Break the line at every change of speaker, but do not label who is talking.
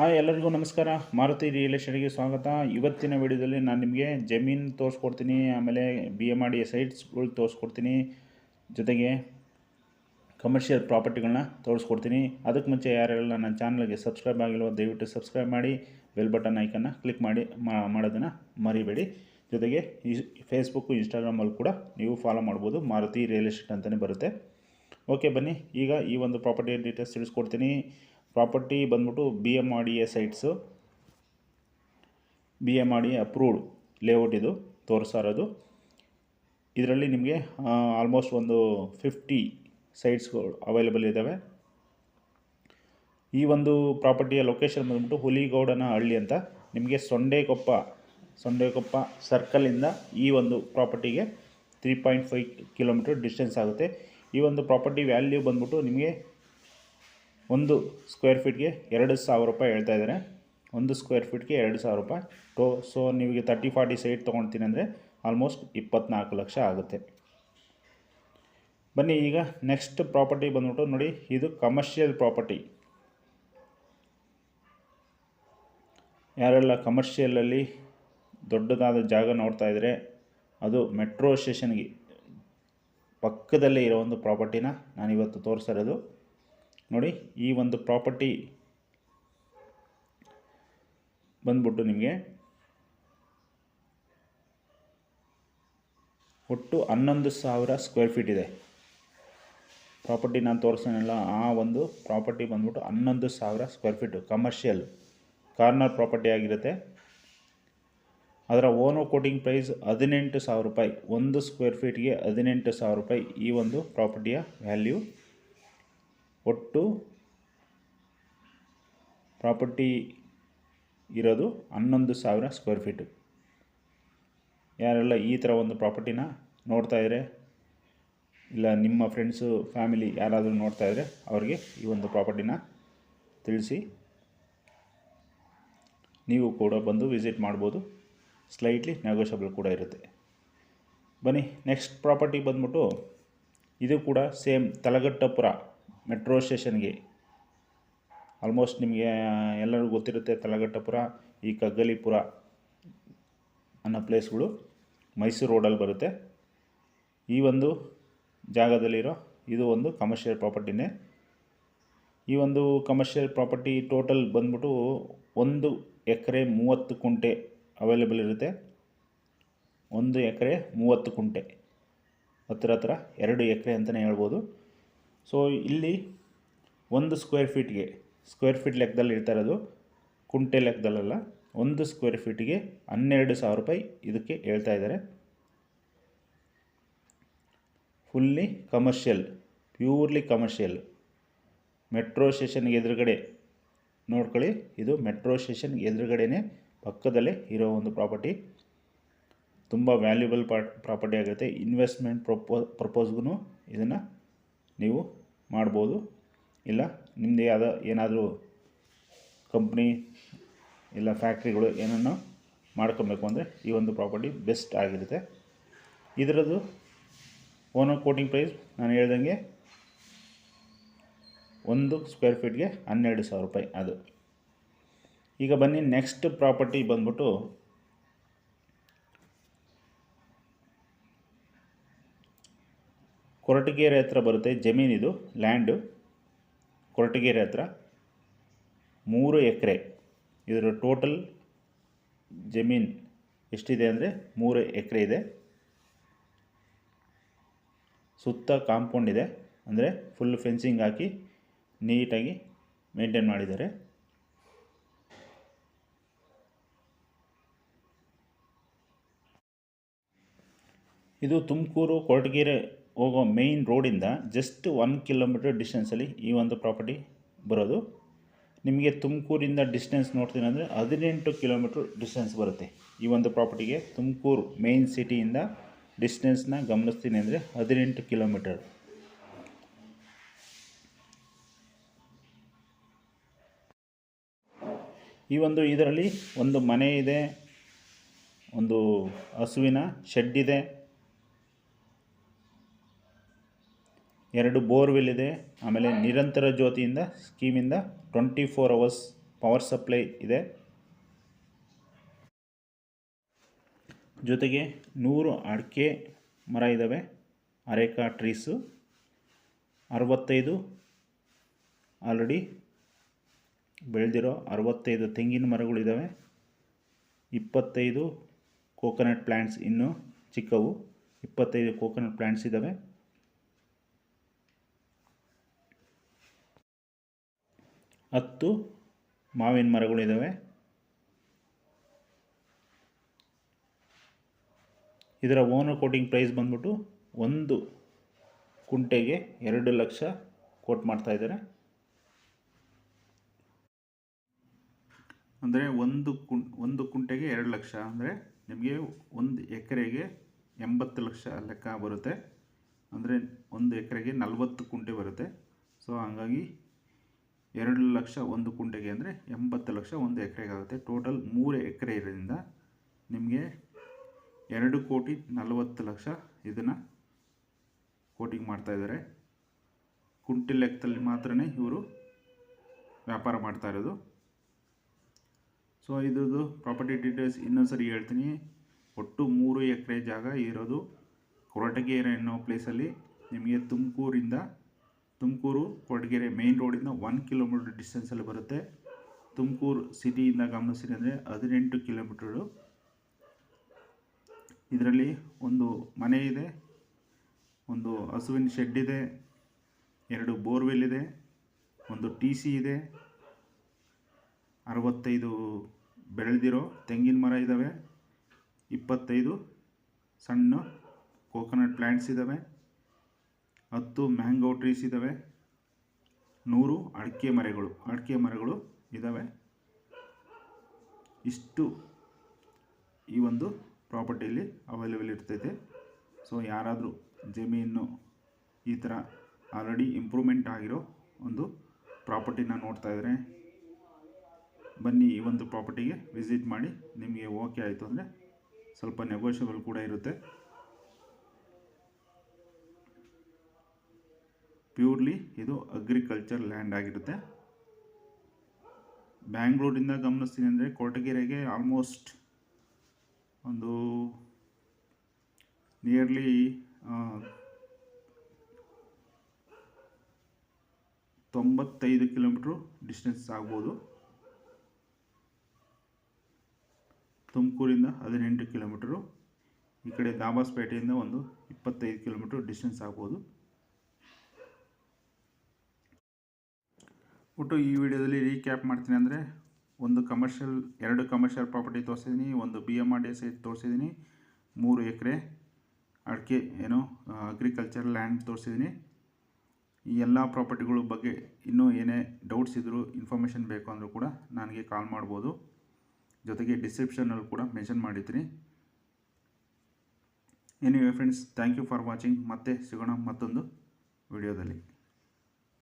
Hi ಎಲ್ಲರಿಗೂ ನಮಸ್ಕಾರ. Maruti real ಎಸ್ಟೇಟ್ಗೆ ಸ್ವಾಗತ. ಇವತ್ತಿನ ವಿಡಿಯೋದಲ್ಲಿ ನಾನು ನಿಮಗೆ ಜಮೀನು ತೋರಿಸ್ಕೊಡ್ತೀನಿ, ಆಮೇಲೆ ಬಿ ಎಂ ಆರ್ ಸೈಟ್ಸ್ಗಳು ತೋರಿಸ್ಕೊಡ್ತೀನಿ, ಜೊತೆಗೆ ಕಮರ್ಷಿಯಲ್ ಪ್ರಾಪರ್ಟಿಗಳನ್ನ ತೋರಿಸ್ಕೊಡ್ತೀನಿ. ಅದಕ್ಕೆ ಮುಂಚೆ ಯಾರೆಲ್ಲ ನನ್ನ ಚಾನಲ್ಗೆ ಸಬ್ಸ್ಕ್ರೈಬ್ ಆಗಿಲ್ವೋ ದಯವಿಟ್ಟು ಸಬ್ಸ್ಕ್ರೈಬ್ ಮಾಡಿ ಬೆಲ್ ಬಟನ್ ಐಕನ್ನ ಕ್ಲಿಕ್ ಮಾಡಿ ಮಾಡೋದನ್ನು ಮರಿಬೇಡಿ. ಜೊತೆಗೆ ಈ ಫೇಸ್ಬುಕ್ಕು ಇನ್ಸ್ಟಾಗ್ರಾಮಲ್ಲಿ ಕೂಡ ನೀವು ಫಾಲೋ ಮಾಡ್ಬೋದು. ಮಾರುತಿ ರಿಯಲ್ ಎಸ್ಟೇಟ್ ಅಂತಲೇ ಬರುತ್ತೆ. ಓಕೆ ಬನ್ನಿ. ಈಗ ಈ ಒಂದು ಪ್ರಾಪರ್ಟಿ ಡೀಟೇಲ್ಸ್ ತಿಳಿಸ್ಕೊಡ್ತೀನಿ. ಪ್ರಾಪರ್ಟಿ ಬಂದ್ಬಿಟ್ಟು B M R D A sites. B M R D approved layout ಇದು, ತೋರಿಸ್ತಾ ಇದರಲ್ಲಿ ನಿಮಗೆ ಆಲ್ಮೋಸ್ಟ್ ಒಂದು ಫಿಫ್ಟಿ ಸೈಟ್ಸ್ಗಳು ಅವೈಲೇಬಲ್ ಇದ್ದಾವೆ. ಈ ಒಂದು ಪ್ರಾಪರ್ಟಿಯ ಲೊಕೇಶನ್ ಬಂದ್ಬಿಟ್ಟು ಹುಲಿಗೌಡನ ಹಳ್ಳಿ ಅಂತ. ನಿಮಗೆ ಸೊಂಡೇಕೊಪ್ಪ, ಸೊಂಡೆಕೊಪ್ಪ ಸರ್ಕಲಿಂದ ಈ ಒಂದು ಪ್ರಾಪರ್ಟಿಗೆ three point five kilometre distance ಆಗುತ್ತೆ. ಈ ಒಂದು ಪ್ರಾಪರ್ಟಿ ವ್ಯಾಲ್ಯೂ ಬಂದ್ಬಿಟ್ಟು ನಿಮಗೆ ಒಂದು ಸ್ಕ್ವೇರ್ ಫೀಟ್ಗೆ ಎರಡು ಸಾವಿರ ರೂಪಾಯಿ ಹೇಳ್ತಾ ಇದ್ದಾರೆ. ಒಂದು ಸ್ಕ್ವೇರ್ ಫೀಟ್ಗೆ ಎರಡು ಸಾವಿರ ರೂಪಾಯಿ. ಟೋ ಸೊ ನಿಮಗೆ ತರ್ಟಿ ಫಾರ್ಟಿ ಸೈಟ್ ತೊಗೊಳ್ತೀನಿ ಅಂದರೆ ಆಲ್ಮೋಸ್ಟ್ ಇಪ್ಪತ್ನಾಲ್ಕು ಲಕ್ಷ ಆಗುತ್ತೆ. ಬನ್ನಿ ಈಗ ನೆಕ್ಸ್ಟ್ ಪ್ರಾಪರ್ಟಿ ಬಂದ್ಬಿಟ್ಟು ನೋಡಿ, ಇದು ಕಮರ್ಷಿಯಲ್ ಪ್ರಾಪರ್ಟಿ ಯಾರೆಲ್ಲ ಕಮರ್ಷಿಯಲಲ್ಲಿ ದೊಡ್ಡದಾದ ಜಾಗ ನೋಡ್ತಾ ಇದ್ದರೆ ಅದು ಮೆಟ್ರೋ ಸ್ಟೇಷನ್ಗೆ ಪಕ್ಕದಲ್ಲೇ ಇರೋ ಒಂದು ಪ್ರಾಪರ್ಟಿನ ನಾನು ಇವತ್ತು ತೋರಿಸಿರೋದು ನೋಡಿ, ಈ ಒಂದು ಪ್ರಾಪರ್ಟಿ ಬಂದ್ಬಿಟ್ಟು ನಿಮಗೆ ಒಟ್ಟು ಹನ್ನೊಂದು ಸಾವಿರ ಸ್ಕ್ವೇರ್ ಫೀಟ್ ಇದೆ. ಪ್ರಾಪರ್ಟಿ ನಾನು ತೋರಿಸ್ತೇನೆಲ್ಲ ಆ ಒಂದು ಪ್ರಾಪರ್ಟಿ ಬಂದ್ಬಿಟ್ಟು ಹನ್ನೊಂದು ಸಾವಿರ square feet commercial corner property ಆಗಿರುತ್ತೆ. ಅದರ ಓನೋ ಕೋಟಿಂಗ್ ಪ್ರೈಸ್ ಹದಿನೆಂಟು ಸಾವಿರ ರೂಪಾಯಿ, ಒಂದು ಸ್ಕ್ವೇರ್ ಫೀಟ್ಗೆ ಹದಿನೆಂಟು ಸಾವಿರ ರೂಪಾಯಿ ಈ ಒಂದು ಪ್ರಾಪರ್ಟಿಯ ವ್ಯಾಲ್ಯೂ ಒಟ್ಟು ಪ್ರಾಪರ್ಟಿ ಇರೋದು ಹನ್ನೊಂದು ಸಾವಿರ ಸ್ಕ್ವೇರ್ ಫೀಟು. ಯಾರೆಲ್ಲ ಈ ಥರ ಒಂದು ಪ್ರಾಪರ್ಟಿನ ನೋಡ್ತಾಯಿದ್ರೆ ಇಲ್ಲ ನಿಮ್ಮ ಫ್ರೆಂಡ್ಸು, ಫ್ಯಾಮಿಲಿ ಯಾರಾದರೂ ನೋಡ್ತಾಯಿದ್ರೆ ಅವ್ರಿಗೆ ಈ ಒಂದು ಪ್ರಾಪರ್ಟಿನ ತಿಳಿಸಿ. ನೀವು ಕೂಡ ಬಂದು ವಿಸಿಟ್ ಮಾಡ್ಬೋದು. ಸ್ಲೈಟ್ಲಿ ನೆಗೋಷಿಯಬಲ್ ಕೂಡ ಇರುತ್ತೆ. ಬನ್ನಿ, ನೆಕ್ಸ್ಟ್ ಪ್ರಾಪರ್ಟಿ ಬಂದ್ಬಿಟ್ಟು ಇದು ಕೂಡ ಸೇಮ್ ತಲಗಟ್ಟಪುರ ಮೆಟ್ರೋ ಸ್ಟೇಷನ್ಗೆ. ಆಲ್ಮೋಸ್ಟ್ ನಿಮಗೆ, ಎಲ್ಲರಿಗೂ ಗೊತ್ತಿರುತ್ತೆ ತಲಘಟ್ಟಪುರ ಈ ಕಗ್ಗಲಿಪುರ ಅನ್ನೋ ಪ್ಲೇಸ್ಗಳು ಮೈಸೂರು ರೋಡಲ್ಲಿ ಬರುತ್ತೆ. ಈ ಒಂದು ಜಾಗದಲ್ಲಿರೋ, ಇದು ಒಂದು ಕಮರ್ಷಿಯಲ್ ಪ್ರಾಪರ್ಟಿನೇ ಈ ಒಂದು ಕಮರ್ಷಿಯಲ್ ಪ್ರಾಪರ್ಟಿ ಟೋಟಲ್ ಬಂದ್ಬಿಟ್ಟು ಒಂದು ಎಕರೆ ಮೂವತ್ತು ಕುಂಟೆ ಅವೈಲೇಬಲ್ ಇರುತ್ತೆ. ಒಂದು ಎಕರೆ ಮೂವತ್ತು ಕುಂಟೆ. ಹತ್ತಿರ ಹತ್ರ ಎರಡು ಎಕರೆ ಅಂತಲೇ ಹೇಳ್ಬೋದು. ಸೊ ಇಲ್ಲಿ ಒಂದು ಸ್ಕ್ವೇರ್ ಫೀಟ್ಗೆ ಸ್ಕ್ವೇರ್ ಫೀಟ್ ಲೆಕ್ಕದಲ್ಲಿ ಇರ್ತಾ ಇರೋದು, ಕುಂಟೆ ಲೆಕ್ಕದಲ್ಲ ಒಂದು ಸ್ಕ್ವೇರ್ ಫೀಟ್ಗೆ ಹನ್ನೆರಡು ಸಾವಿರ ರೂಪಾಯಿ ಇದಕ್ಕೆ ಹೇಳ್ತಾ ಇದ್ದಾರೆ. Fully commercial purely commercial metro ಸ್ಟೇಷನ್ಗೆ ಎದುರುಗಡೆ, ನೋಡ್ಕೊಳ್ಳಿ, ಇದು ಮೆಟ್ರೋ ಸ್ಟೇಷನ್ ಎದುರುಗಡೆನೇ ಪಕ್ಕದಲ್ಲೇ ಇರೋ ಒಂದು ಪ್ರಾಪರ್ಟಿ ತುಂಬ ವ್ಯಾಲ್ಯೂಬಲ್ ಪಾರ್ಟ್ ಪ್ರಾಪರ್ಟಿ ಆಗುತ್ತೆ. ಇನ್ವೆಸ್ಟ್ಮೆಂಟ್ ಪ್ರಪೋ ಪ್ರಪೋಸ್ಗೂ ಇದನ್ನು ನೀವು ಮಾಡ್ಬೋದು. ಇಲ್ಲ ನಿಮ್ಮದೇ ಆದ ಏನಾದರೂ ಕಂಪ್ನಿ ಇಲ್ಲ ಫ್ಯಾಕ್ಟ್ರಿಗಳು ಏನನ್ನು ಮಾಡ್ಕೊಬೇಕು ಅಂದರೆ ಈ ಒಂದು ಪ್ರಾಪರ್ಟಿ ಬೆಸ್ಟ್ ಆಗಿರುತ್ತೆ. ಇದರದ್ದು ಓನರ್ ಕೋಟಿಂಗ್ ಪ್ರೈಸ್ ನಾನು ಹೇಳ್ದಂಗೆ ಒಂದು ಸ್ಕ್ವೇರ್ ಫೀಟ್ಗೆ ಹನ್ನೆರಡು ಸಾವಿರ ರೂಪಾಯಿ ಅದು. ಈಗ ಬನ್ನಿ ನೆಕ್ಸ್ಟ್ ಪ್ರಾಪರ್ಟಿ ಬಂದ್ಬಿಟ್ಟು ಕೊರಟಗೆರೆ ಹತ್ರ ಬರುತ್ತೆ ಜಮೀನಿದು ಲ್ಯಾಂಡು ಕೊರಟಗೆರೆ ಹತ್ರ ಮೂರು ಎಕರೆ. ಇದರ ಟೋಟಲ್ ಜಮೀನ್ ಎಷ್ಟಿದೆ ಅಂದರೆ ಮೂರು ಎಕರೆ ಇದೆ. ಸುತ್ತ ಕಾಂಪೌಂಡ್ ಇದೆ. ಅಂದರೆ ಫುಲ್ ಫೆನ್ಸಿಂಗ್ ಹಾಕಿ ನೀಟಾಗಿ ಮೇಂಟೈನ್ ಮಾಡಿದ್ದಾರೆ. ಇದು ತುಮಕೂರು, ಕೊರಟಗೆರೆ ಹೋಗೋ ಮೇಯ್ನ್ ರೋಡಿಂದ ಜಸ್ಟ್ ಒನ್ ಕಿಲೋಮೀಟರ್ ಡಿಸ್ಟೆನ್ಸಲ್ಲಿ ಈ ಒಂದು ಪ್ರಾಪರ್ಟಿ ಬರೋದು. ನಿಮಗೆ ತುಮಕೂರಿಂದ ಡಿಸ್ಟೆನ್ಸ್ ನೋಡ್ತೀನಿ ಅಂದರೆ ಹದಿನೆಂಟು ಕಿಲೋಮೀಟ್ರ್ ಡಿಸ್ಟೆನ್ಸ್ ಬರುತ್ತೆ ಈ ಒಂದು ಪ್ರಾಪರ್ಟಿಗೆ ತುಮಕೂರು ಮೇಯ್ನ್ ಸಿಟಿಯಿಂದ ಡಿಸ್ಟೆನ್ಸ್ನ ಗಮನಿಸ್ತೀನಿ ಅಂದರೆ ಹದಿನೆಂಟು ಕಿಲೋಮೀಟರ್ ಈ ಒಂದು ಇದರಲ್ಲಿ ಒಂದು ಮನೆ ಇದೆ, ಒಂದು ಹಸುವಿನ ಶೆಡ್ ಇದೆ. ಎರಡು ಬೋರ್ವೆಲ್ ಇದೆ, ಆಮೇಲೆ ನಿರಂತರ ಜ್ಯೋತಿಯಿಂದ, ಸ್ಕೀಮಿಂದ twenty four hours power supply ಇದೆ. ಜೊತೆಗೆ ನೂರು ಅಡಿಕೆ ಮರ ಇದ್ದಾವೆ ಅರೇಕಾ ಟ್ರೀಸು ಅರವತ್ತೈದು ಆಲ್ರೆಡಿ ಬೆಳೆದಿರೋ ಅರವತ್ತೈದು ತೆಂಗಿನ ಮರಗಳಿದ್ದಾವೆ ಇಪ್ಪತ್ತೈದು ಕೋಕೋನಟ್ ಪ್ಲ್ಯಾಂಟ್ಸ್ ಇನ್ನೂ ಚಿಕ್ಕವು, ಇಪ್ಪತ್ತೈದು ಕೋಕೋನಟ್ ಪ್ಲ್ಯಾಂಟ್ಸ್ ಇದ್ದಾವೆ ಹತ್ತು ಮಾವಿನ ಮರಗಳಿದ್ದಾವೆ ಇದರ ಓನರ್ ಕೋಟಿಂಗ್ ಪ್ರೈಸ್ ಬಂದ್ಬಿಟ್ಟು ಒಂದು ಕುಂಟೆಗೆ ಎರಡು ಲಕ್ಷ ಕೋಟ್ ಮಾಡ್ತಾ ಇದ್ದಾರೆ. ಅಂದರೆ ಒಂದು ಕುಂ, ಒಂದು ಕುಂಟೆಗೆ ಎರಡು ಲಕ್ಷ ಅಂದರೆ ನಿಮಗೆ ಒಂದು ಎಕರೆಗೆ ಎಂಬತ್ತು ಲಕ್ಷ ಲೆಕ್ಕ ಬರುತ್ತೆ. ಅಂದರೆ ಒಂದು ಎಕರೆಗೆ ನಲವತ್ತು ಕುಂಟೆ ಬರುತ್ತೆ. ಸೊ ಹಾಗಾಗಿ ಎರಡು ಲಕ್ಷ ಒಂದು ಕುಂಟೆಗೆ ಅಂದರೆ ಎಂಬತ್ತು ಲಕ್ಷ ಒಂದು ಎಕರೆಗೆ ಆಗುತ್ತೆ ಟೋಟಲ್ ಮೂರು ಎಕರೆ ಇರೋದ್ರಿಂದ ನಿಮಗೆ ಎರಡು ಕೋಟಿ ನಲವತ್ತು ಲಕ್ಷ ಇದನ್ನು ಕೋಟಿಂಗ್ ಮಾಡ್ತಾಯಿದ್ದಾರೆ ಕುಂಟೆ ಲೆಕ್ಕದಲ್ಲಿ ಮಾತ್ರ ಇವರು ವ್ಯಾಪಾರ ಮಾಡ್ತಾ ಇರೋದು. ಸೊ ಇದ್ರದ್ದು ಪ್ರಾಪರ್ಟಿ ಡೀಟೇಲ್ಸ್ ಇನ್ನೊಂದು ಸರಿ ಹೇಳ್ತೀನಿ. ಒಟ್ಟು ಮೂರು ಎಕರೆ ಜಾಗ ಇರೋದು ಕೊರಟಗೆರೆ ಅನ್ನೋ ಪ್ಲೇಸಲ್ಲಿ ನಿಮಗೆ ತುಮಕೂರಿಂದ ತುಮಕೂರು ಕೊಡಗೆರೆ ಮೇನ್ ರೋಡಿಂದ ಒನ್ ಕಿಲೋಮೀಟರ್ ಡಿಸ್ಟೆನ್ಸಲ್ಲಿ ಬರುತ್ತೆ. ತುಮಕೂರು ಸಿಟಿಯಿಂದ ಗಮನಿಸಿರಿ ಅಂದರೆ ಹದಿನೆಂಟು ಕಿಲೋಮೀಟ್ರು ಇದರಲ್ಲಿ ಒಂದು ಮನೆ ಇದೆ, ಒಂದು ಹಸುವಿನ ಶೆಡ್ ಇದೆ, ಎರಡು ಬೋರ್ವೆಲ್ ಇದೆ, ಒಂದು ಟಿ ಸಿ ಇದೆ, ಅರವತ್ತೈದು ಬೆಳೆದಿರೋ ತೆಂಗಿನ ಮರ ಇದ್ದಾವೆ ಇಪ್ಪತ್ತೈದು ಸಣ್ಣ ಕೋಕೋನಟ್ ಪ್ಲ್ಯಾಂಟ್ಸ್ ಇದ್ದಾವೆ ಹತ್ತು ಮ್ಯಾಂಗೋ ಟ್ರೀಸ್ ಇದ್ದಾವೆ ನೂರು ಅಡಿಕೆ ಮರಗಳು. ಅಡಿಕೆ ಮರಗಳು ಇದ್ದಾವೆ ಇಷ್ಟು ಈ ಒಂದು ಪ್ರಾಪರ್ಟಿಯಲ್ಲಿ ಅವೈಲೇಬಲ್ ಇರ್ತೈತೆ. ಸೊ ಯಾರಾದರೂ ಜಮೀನು ಈ ಥರ ಆಲ್ರೆಡಿ ಇಂಪ್ರೂವ್ಮೆಂಟ್ ಆಗಿರೋ ಒಂದು ಪ್ರಾಪರ್ಟಿನ ನೋಡ್ತಾ ಇದ್ದಾರೆ ಬನ್ನಿ ಈ ಒಂದು ಪ್ರಾಪರ್ಟಿಗೆ ವಿಸಿಟ್ ಮಾಡಿ ನಿಮಗೆ ಓಕೆ ಆಯಿತು ಅಂದರೆ ಸ್ವಲ್ಪ ನೆಗೋಷಿಯಬಲ್ ಕೂಡ ಇರುತ್ತೆ. ಪ್ಯೂರ್ಲಿ ಇದು ಅಗ್ರಿಕಲ್ಚರ್ ಲ್ಯಾಂಡ್ ಆಗಿರುತ್ತೆ. ಬ್ಯಾಂಗ್ಳೂರಿಂದ ಗಮನಿಸ್ತೀನಿ ಅಂದರೆ ಕೊರಟಗೆರೆಗೆ ಆಲ್ಮೋಸ್ಟ್ ಒಂದು ನಿಯರ್ಲಿ ತೊಂಬತ್ತೈದು ಕಿಲೋಮೀಟ್ರು ಡಿಸ್ಟೆನ್ಸ್ ಆಗ್ಬೋದು. ತುಮಕೂರಿಂದ ಹದಿನೆಂಟು ಕಿಲೋಮೀಟ್ರು ಈ ಕಡೆ ದಾಬಾಸ್ಪೇಟೆಯಿಂದ ಒಂದು ಇಪ್ಪತ್ತೈದು ಕಿಲೋಮೀಟ್ರ್ ಡಿಸ್ಟೆನ್ಸ್ ಆಗ್ಬೋದು. ಒಟ್ಟು ಈ ವಿಡಿಯೋದಲ್ಲಿ ರೀಕ್ಯಾಪ್ ಮಾಡ್ತೀನಿ ಅಂದರೆ ಒಂದು ಕಮರ್ಷಿಯಲ್ ಎರಡು ಕಮರ್ಷಿಯಲ್ ಪ್ರಾಪರ್ಟಿ ತೋರಿಸಿದ್ದೀನಿ ಒಂದು B M R D site ತೋರಿಸಿದ್ದೀನಿ ಮೂರು ಎಕರೆ ಅಡಿಕೆ, ಏನು ಅಗ್ರಿಕಲ್ಚರ್ ಲ್ಯಾಂಡ್ ತೋರಿಸಿದ್ದೀನಿ ಈ ಎಲ್ಲ ಪ್ರಾಪರ್ಟಿಗಳ ಬಗ್ಗೆ ಇನ್ನೂ ಏನೇ ಡೌಟ್ಸ್ ಇದ್ದರೂ ಇನ್ಫಾರ್ಮೇಷನ್ ಬೇಕು ಅಂದರೂ ಕೂಡ ನನಗೆ ಕಾಲ್ ಮಾಡ್ಬೋದು. ಜೊತೆಗೆ ಡಿಸ್ಕ್ರಿಪ್ಷನಲ್ಲಿ ಕೂಡ ಮೆನ್ಷನ್ ಮಾಡಿದ್ದೀನಿ. Anyway friends thank you for watching ಮತ್ತೆ ಸಿಗೋಣ ಮತ್ತೊಂದು ವಿಡಿಯೋದಲ್ಲಿ.